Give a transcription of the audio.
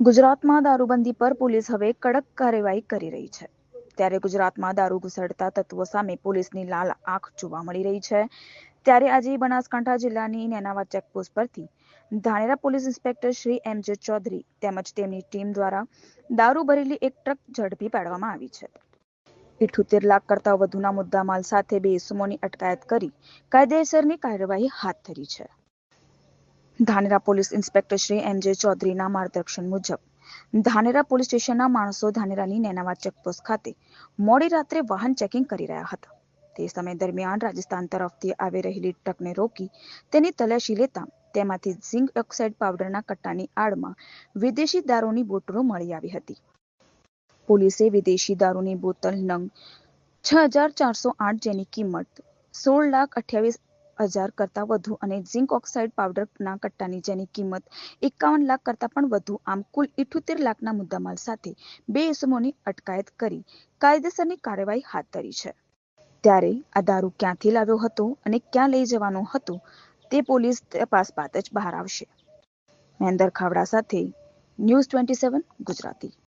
ગુજરાતમાં દારૂબંધી પર પોલીસ હવે કડક કાર્યવાહી કરી રહી છે. ત્યારે ગુજરાતમાં દારૂ ઘુસડતા તત્વો સામે પોલીસની લાલ આંખ જોવા મળી રહી છે. ત્યારે આજે બનાસકાંઠા જિલ્લાની નેનાવા ચેકપોસ્ટ પરથી Dhanera police inspector Shri M J Chaudhary તેમજ તેમની ટીમ દ્વારા દારૂ ભરેલી એક ટ્રક ઝડપી પાડવામાં આવી છે. ઇઠોતેર લાખ કરતા વધુના મુદ્દામાલ સાથે બે ઇસમોની અટકાયત કરી કાયદેસરની કાર્યવાહી હાથ ધરી છે. Dhanera police inspector Shri M J ચૌધરીના માર્ગદર્શન મુજબ, ધાનેરા પોલીસ સ્ટેશનના માણસો ધાનેરાની નેનાવા ચેકપોસ્ટ ખાતે મોડી રાત્રે વાહન ચેકિંગ કરી રહ્યા હતા. તે સમય દરમિયાન રાજસ્થાન તરફથી આવી રહેલી ટ્રકને રોકી તેની તલાશી લેતા તેમાંથી ઝિંક ઓક્સાઇડ પાવડરના કટ્ટાની આડમાં વિદેશી દારૂની બોટલો મળી આવી હતી. પોલીસે વિદેશી દારૂની બોતલ નંગ છ હજાર ચારસો આઠ જેની કિંમત સોળ લાખ અઠ્યાવીસ હજાર કરતાં વધુ અને ઝિંક ઓક્સાઇડ પાવડરના કટ્ટાની જેની કિંમત એકાવન લાખ કરતાં પણ વધુ, આમ કુલ ઇઠોતેર લાખના મુદ્દામાલ સાથે બે ઇસમોની અટકાયત કરી કાયદેસરની કાર્યવાહી હાથ ધરી છે. ત્યારે આ દારૂ ક્યાંથી લાવ્યો હતો અને ક્યાં લઈ જવાનો હતો તે પોલીસ તપાસ બાદ જ બહાર આવશે. મહેન્દર ખાવડા સાથે ન્યૂઝ ટ્વેન્ટી સેવન ગુજરાતી.